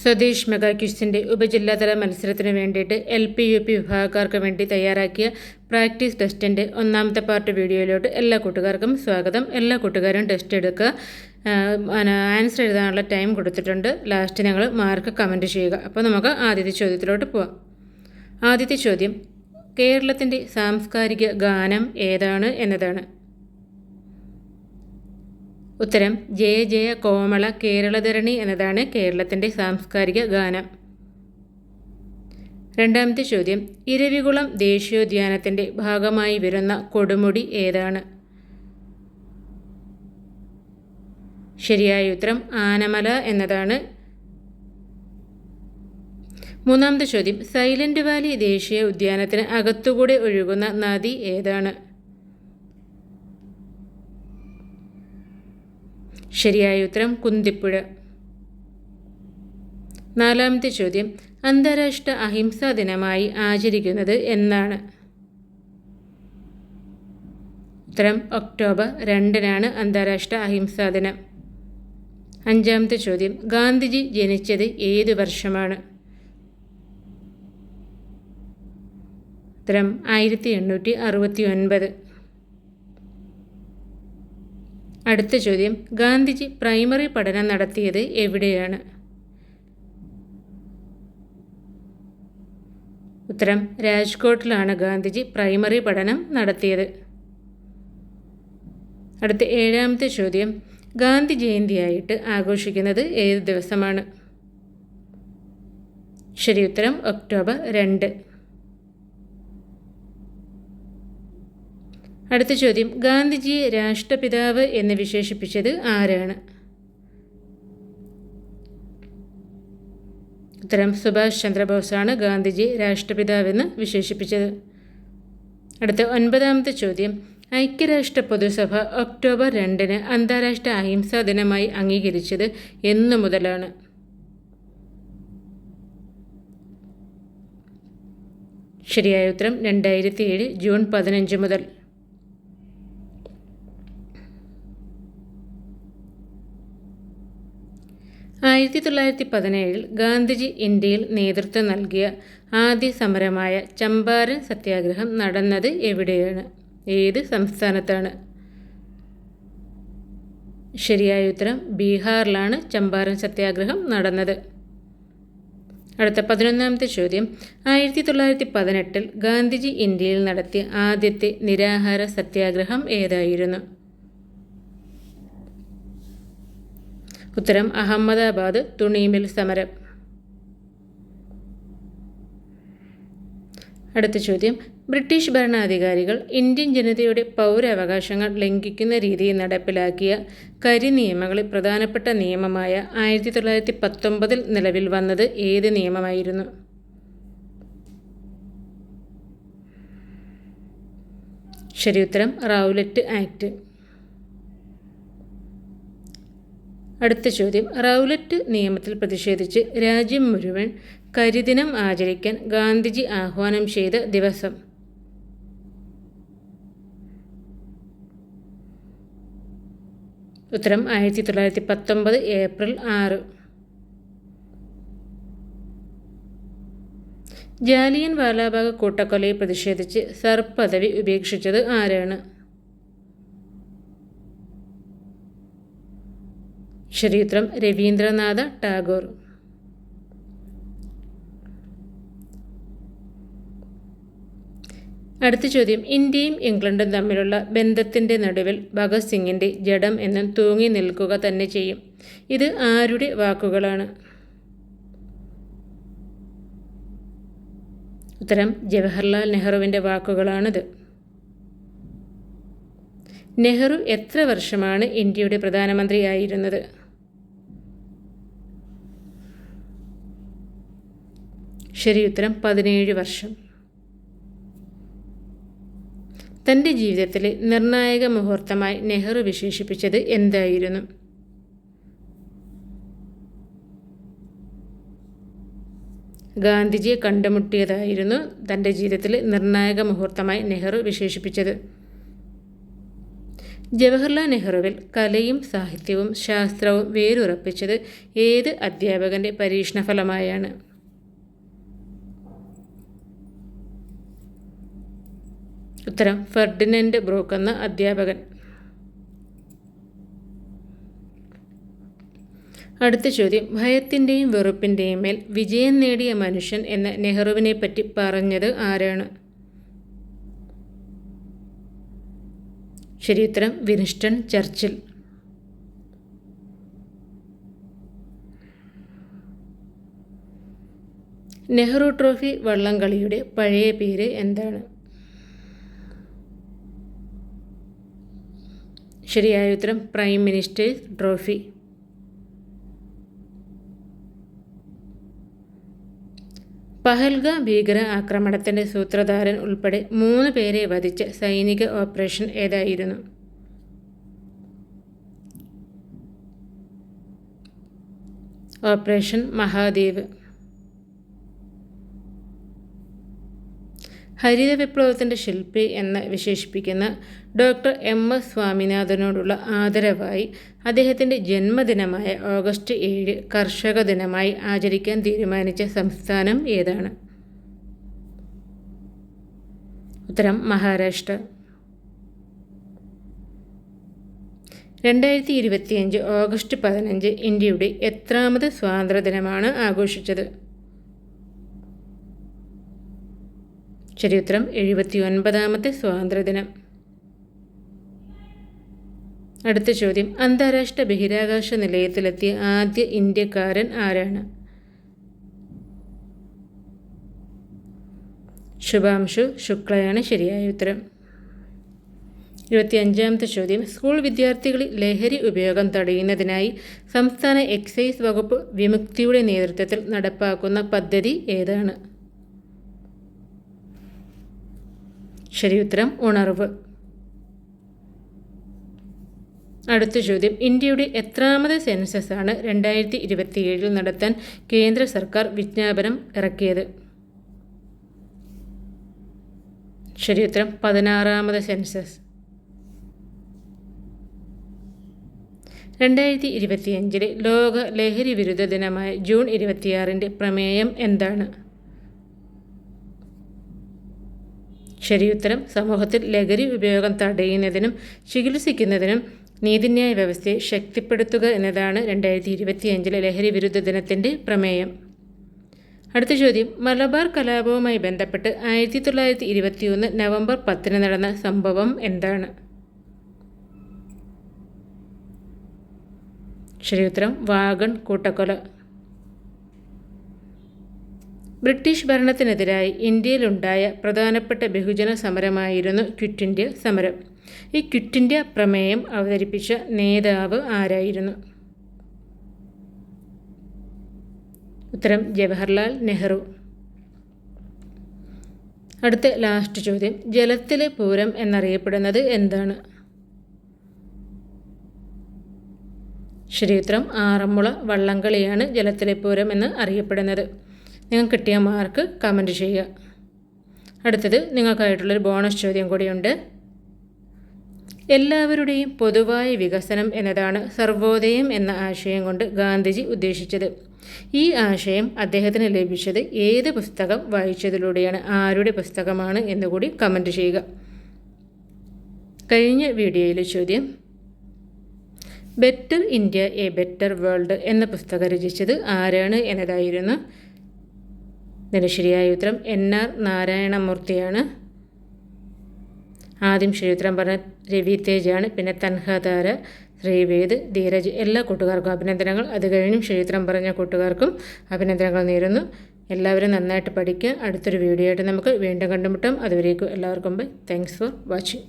Swadesh mega ക്വിസിന്റെ ഉപജില്ലാതല മത്സരത്തിന് വേണ്ടിയിട്ട് L P U P വിഭാഗക്കാർക്ക് വേണ്ടി തയ്യാറാക്കിയ പ്രാക്ടീസ് ടെസ്റ്റിന്റെ ഒന്നാമത്തെ പാർട്ട് വീഡിയോയിലോട്ട് എല്ലാ കൂട്ടുകാർക്കും സ്വാഗതം. എല്ലാ കൂട്ടുകാരും ടെസ്റ്റ് എടുക്കുക. ആൻസർ എഴുതാനുള്ള ടൈം കൊടുത്തിട്ടുണ്ട്. ലാസ്റ്റ് ഞങ്ങൾ മാർക്ക് കമന്റ് ചെയ്യുക. അപ്പോൾ നമുക്ക് ആദ്യത്തെ ചോദ്യത്തിലോട്ട് പോവാം. ആദ്യത്തെ ചോദ്യം കേരളത്തിന്റെ സാംസ്കാരിക ഗാനം ഏതാണ് എന്നതാണ്. ഉത്തരം ജയ ജയ കോമള കേരളധരണി എന്നതാണ് കേരളത്തിന്റെ സാംസ്കാരിക ഗാനം. രണ്ടാമത്തെ ചോദ്യം ഇരവികുളം ദേശീയോദ്യാനത്തിന്റെ ഭാഗമായി വരുന്ന കൊടുമുടി ഏതാണ്? ശരിയായ ഉത്തരം ആനമല എന്നതാണ്. മൂന്നാമത്തെ ചോദ്യം സൈലന്റ് വാലി ദേശീയ ഉദ്യാനത്തിന് അകത്തുകൂടെ ഒഴുകുന്ന നദി ഏതാണ്? ശരിയായ ഉത്തരം കുന്തിപ്പുഴ. നാലാമത്തെ ചോദ്യം അന്താരാഷ്ട്ര അഹിംസാ ദിനമായി ആചരിക്കുന്നത് എന്നാണ്. ഉത്തരം ഒക്ടോബർ രണ്ടിനാണ് അന്താരാഷ്ട്ര അഹിംസാ ദിനം. അഞ്ചാമത്തെ ചോദ്യം ഗാന്ധിജി ജനിച്ചത് ഏത് വർഷമാണ്? ഉത്തരം ആയിരത്തി എണ്ണൂറ്റി അറുപത്തി ഒൻപത്. അടുത്ത ചോദ്യം ഗാന്ധിജി പ്രൈമറി പഠനം നടത്തിയത് എവിടെയാണ്? ഉത്തരം രാജ്കോട്ടിലാണ് ഗാന്ധിജി പ്രൈമറി പഠനം നടത്തിയത്. അടുത്ത ഏഴാമത്തെ ചോദ്യം ഗാന്ധി ജയന്തിയായിട്ട് ആഘോഷിക്കുന്നത് ഏത് ദിവസമാണ്? ശരി ഉത്തരം ഒക്ടോബർ രണ്ട്. അടുത്ത ചോദ്യം. ഗാന്ധിജിയെ രാഷ്ട്രപിതാവ് എന്ന് വിശേഷിപ്പിച്ചത് ആരാണ്? ഉത്തരം സുഭാഷ് ചന്ദ്രബോസാണ് ഗാന്ധിജി രാഷ്ട്രപിതാവെന്ന് വിശേഷിപ്പിച്ചത്. അടുത്ത ഒൻപതാമത്തെ ചോദ്യം. ഐക്യരാഷ്ട്ര പൊതുസഭ ഒക്ടോബർ രണ്ടിന് അന്താരാഷ്ട്ര അഹിംസാ ദിനമായി അംഗീകരിച്ചത് എന്നു മുതലാണ്. ശരിയായ ഉത്തരം രണ്ടായിരത്തി ഏഴ് ജൂൺ പതിനഞ്ച് മുതൽ. ആയിരത്തി തൊള്ളായിരത്തി പതിനേഴിൽ ഗാന്ധിജി ഇന്ത്യയിൽ നേതൃത്വം നൽകിയ ആദ്യ സമരമായ ചമ്പാരൻ സത്യാഗ്രഹം നടന്നത് എവിടെയാണ്? ഏത് സംസ്ഥാനത്താണ്? ശരിയായ ഉത്തരം ബീഹാറിലാണ് ചമ്പാരൻ സത്യാഗ്രഹം നടന്നത്. അടുത്ത പതിനൊന്നാമത്തെ ചോദ്യം. ആയിരത്തി തൊള്ളായിരത്തി പതിനെട്ടിൽ ഗാന്ധിജി ഇന്ത്യയിൽ നടത്തിയ ആദ്യത്തെ നിരാഹാര സത്യാഗ്രഹം ഏതായിരുന്നു? ഉത്തരം അഹമ്മദാബാദ് തുണിമിൽ സമരം. അടുത്ത ചോദ്യം. ബ്രിട്ടീഷ് ഭരണാധികാരികൾ ഇന്ത്യൻ ജനതയുടെ പൗരാവകാശങ്ങൾ ലംഘിക്കുന്ന രീതിയിൽ നടപ്പിലാക്കിയ കരി നിയമങ്ങളിൽ പ്രധാനപ്പെട്ട നിയമമായ ആയിരത്തി തൊള്ളായിരത്തി പത്തൊമ്പതിൽ നിലവിൽ വന്നത് ഏത് നിയമമായിരുന്നു? ശരി ഉത്തരം റൗലറ്റ് ആക്ട്. അടുത്ത ചോദ്യം. റൗലറ്റ് നിയമത്തിൽ പ്രതിഷേധിച്ച് രാജ്യം മുഴുവൻ കരിദിനം ആചരിക്കാൻ ഗാന്ധിജി ആഹ്വാനം ചെയ്ത ദിവസം. ഉത്തരം ആയിരത്തി തൊള്ളായിരത്തി പത്തൊമ്പത് ഏപ്രിൽ ആറ്. ജാലിയൻ വാലാബാഗ് കൂട്ടക്കൊലയെ പ്രതിഷേധിച്ച് സർ പദവി ഉപേക്ഷിച്ചത് ആരാണ്? ശരിയുത്രം രവീന്ദ്രനാഥ ടാഗോർ. അടുത്ത ചോദ്യം. ഇന്ത്യയും ഇംഗ്ലണ്ടും തമ്മിലുള്ള ബന്ധത്തിന്റെ നടുവിൽ ഭഗത് സിംഗിന്റെ ജഡം എന്നും തൂങ്ങി നിൽക്കുക തന്നെ ചെയ്യും. ഇത് ആരുടെ വാക്കുകളാണ്? ഉത്തരം ജവഹർലാൽ നെഹ്റുവിന്റെ വാക്കുകളാണിത്. നെഹ്റു എത്ര വർഷമാണ് ഇന്ത്യയുടെ പ്രധാനമന്ത്രിയായിരുന്നത്? ശരി ഉത്തരം പതിനേഴ് വർഷം. തന്റെ ജീവിതത്തിലെ നിർണായക മുഹൂർത്തമായി നെഹ്റു വിശേഷിപ്പിച്ചത് എന്തായിരുന്നു? ഗാന്ധിജിയെ കണ്ടുമുട്ടിയതായിരുന്നു തന്റെ ജീവിതത്തിലെ നിർണായക മുഹൂർത്തമായി നെഹ്റു വിശേഷിപ്പിച്ചത്. ജവഹർലാൽ നെഹ്റുവിൽ കലയും സാഹിത്യവും ശാസ്ത്രവും വേരുറപ്പിച്ചത് ഏത് അധ്യാപകന്റെ പരീക്ഷണഫലമായാണ്? ഉത്തരം ഫെർഡിനൻഡ് ബ്രൂക്ക് എന്ന അധ്യാപകൻ. അടുത്ത ചോദ്യം ഭയത്തിന്റെയും വെറുപ്പിന്റെയും മേൽ വിജയം നേടിയ മനുഷ്യൻ എന്ന നെഹ്റുവിനെ പറ്റി പറഞ്ഞത് ആരാണ്? ശരിയുത്തരം വിൻസ്റ്റൺ ചർച്ചിൽ. നെഹ്റു ട്രോഫി വള്ളംകളിയുടെ പഴയ പേര് എന്താണ്? ശരിയായ ഉത്തരം പ്രൈം മിനിസ്റ്റേഴ്സ് ട്രോഫി. പഹൽഗ ഭീകര ആക്രമണത്തിന്റെ സൂത്രധാരൻ ഉൾപ്പെടെ മൂന്ന് പേരെ വധിച്ച സൈനിക ഓപ്പറേഷൻ ഏതായിരുന്നു? ഓപ്പറേഷൻ മഹാദേവ്. ഹരിത വിപ്ലവത്തിന്റെ ശില്പി എന്ന് വിശേഷിപ്പിക്കുന്ന ഡോക്ടർ എം എസ് സ്വാമിനാഥനോടുള്ള ആദരവായി അദ്ദേഹത്തിന്റെ ജന്മദിനമായ ഓഗസ്റ്റ് ഏഴ് കർഷക ദിനമായി ആചരിക്കാൻ തീരുമാനിച്ച സംസ്ഥാനം ഏതാണ്? ഉത്തരം മഹാരാഷ്ട്ര. രണ്ടായിരത്തി ഇരുപത്തിയഞ്ച് ഓഗസ്റ്റ് പതിനഞ്ച് ഇന്ത്യയുടെ എത്രാമത് സ്വാതന്ത്ര്യദിനമാണ് ആഘോഷിച്ചത്? ചരിത്രം എഴുപത്തി ഒൻപതാമത്തെ സ്വാതന്ത്ര്യദിനം. അടുത്ത ചോദ്യം. അന്താരാഷ്ട്ര ബഹിരാകാശ നിലയത്തിലെത്തിയ ആദ്യ ഇന്ത്യക്കാരൻ ആരാണ്? ശുഭാംശു ശുക്ലയാണ് ശരിയായ ഉത്തരം. ഇരുപത്തിയഞ്ചാമത്തെ ചോദ്യം. സ്കൂൾ വിദ്യാർത്ഥികളിൽ ലഹരി ഉപയോഗം തടയുന്നതിനായി സംസ്ഥാന എക്സൈസ് വകുപ്പ് വിമുക്തിയുടെ നേതൃത്വത്തിൽ നടപ്പാക്കുന്ന പദ്ധതി ഏതാണ്? ശരിയുത്തരം ഉണർവ്. അടുത്ത ചോദ്യം. ഇന്ത്യയുടെ എത്രാമത് സെൻസസ് ആണ് രണ്ടായിരത്തി ഇരുപത്തിയേഴിൽ നടത്താൻ കേന്ദ്ര സർക്കാർ വിജ്ഞാപനം ഇറക്കിയത്? ശരിയുത്തരം പതിനാറാമത് സെൻസസ്. രണ്ടായിരത്തി ഇരുപത്തിയഞ്ചിലെ ലോക ലഹരി വിരുദ്ധ ദിനമായ ജൂൺ ഇരുപത്തിയാറിന്റെ പ്രമേയം എന്താണ്? ശരിയുത്തരം സമൂഹത്തിൽ ലഹരി ഉപയോഗം തടയുന്നതിനും ചികിത്സിക്കുന്നതിനും നീതിന്യായ വ്യവസ്ഥയെ ശക്തിപ്പെടുത്തുക എന്നതാണ് രണ്ടായിരത്തി ഇരുപത്തിയഞ്ചിലെ ലഹരി വിരുദ്ധ ദിനത്തിന്റെ പ്രമേയം. അടുത്ത ചോദ്യം. മലബാർ കലാപവുമായി ബന്ധപ്പെട്ട് ആയിരത്തി തൊള്ളായിരത്തി ഇരുപത്തിയൊന്ന് നവംബർ പത്തിന് നടന്ന സംഭവം എന്താണ്? ശരിയുത്തരം. വാഗൺ കൂട്ടക്കൊല. ബ്രിട്ടീഷ് ഭരണത്തിനെതിരായി ഇന്ത്യയിലുണ്ടായ പ്രധാനപ്പെട്ട ബഹുജന സമരമായിരുന്നു ക്വിറ്റ് ഇന്ത്യ സമരം. ഈ ക്വിറ്റ് ഇന്ത്യ പ്രമേയം അവതരിപ്പിച്ച നേതാവ് ആരായിരുന്നു? ഉത്തരം ജവഹർലാൽ നെഹ്റു. അടുത്ത ലാസ്റ്റ് ചോദ്യം ജലത്തിലെ പൂരം എന്നറിയപ്പെടുന്നത് എന്താണ്? ശരിയുത്തരം ആറന്മുള വള്ളംകളിയാണ് ജലത്തിലെ പൂരം എന്ന് അറിയപ്പെടുന്നത്. നിങ്ങൾക്ക് കിട്ടിയ മാർക്ക് കമന്റ് ചെയ്യുക. അടുത്തത് നിങ്ങൾക്കായിട്ടുള്ളൊരു ബോണസ് ചോദ്യം കൂടിയുണ്ട്. എല്ലാവരുടെയും പൊതുവായ വികസനം എന്നതാണ് സർവോദയം എന്ന ആശയം കൊണ്ട് ഗാന്ധിജി ഉദ്ദേശിച്ചത്. ഈ ആശയം അദ്ദേഹത്തിന് ലഭിച്ചത് ഏത് പുസ്തകം വായിച്ചതിലൂടെയാണ് ആരുടെ പുസ്തകമാണ് എന്നുകൂടി കമന്റ് ചെയ്യുക. കഴിഞ്ഞ വീഡിയോയിലെ ചോദ്യം. Better India a better world എന്ന പുസ്തകം രചിച്ചത് ആരാണ് എന്നതായിരുന്നു ഇതിന്റെ ശരിയായ ഉത്തരം എൻ ആർ നാരായണമൂർത്തിയാണ്. ആദ്യം ശരിയുത്തരം പറഞ്ഞ രവി തേജാണ് പിന്നെ തൻഹാതാര ശ്രീവേദ് ധീരജ് എല്ലാ കൂട്ടുകാർക്കും അഭിനന്ദനങ്ങൾ. അത് കഴിഞ്ഞും ശരിയുത്തരം പറഞ്ഞ കൂട്ടുകാർക്കും അഭിനന്ദനങ്ങൾ നേരുന്നു. എല്ലാവരും നന്നായിട്ട് പഠിക്കുക. അടുത്തൊരു വീഡിയോ ആയിട്ട് നമുക്ക് വീണ്ടും കണ്ടുമുട്ടാം. അതുവരേക്കും എല്ലാവർക്കും ബൈ. Thanks for watching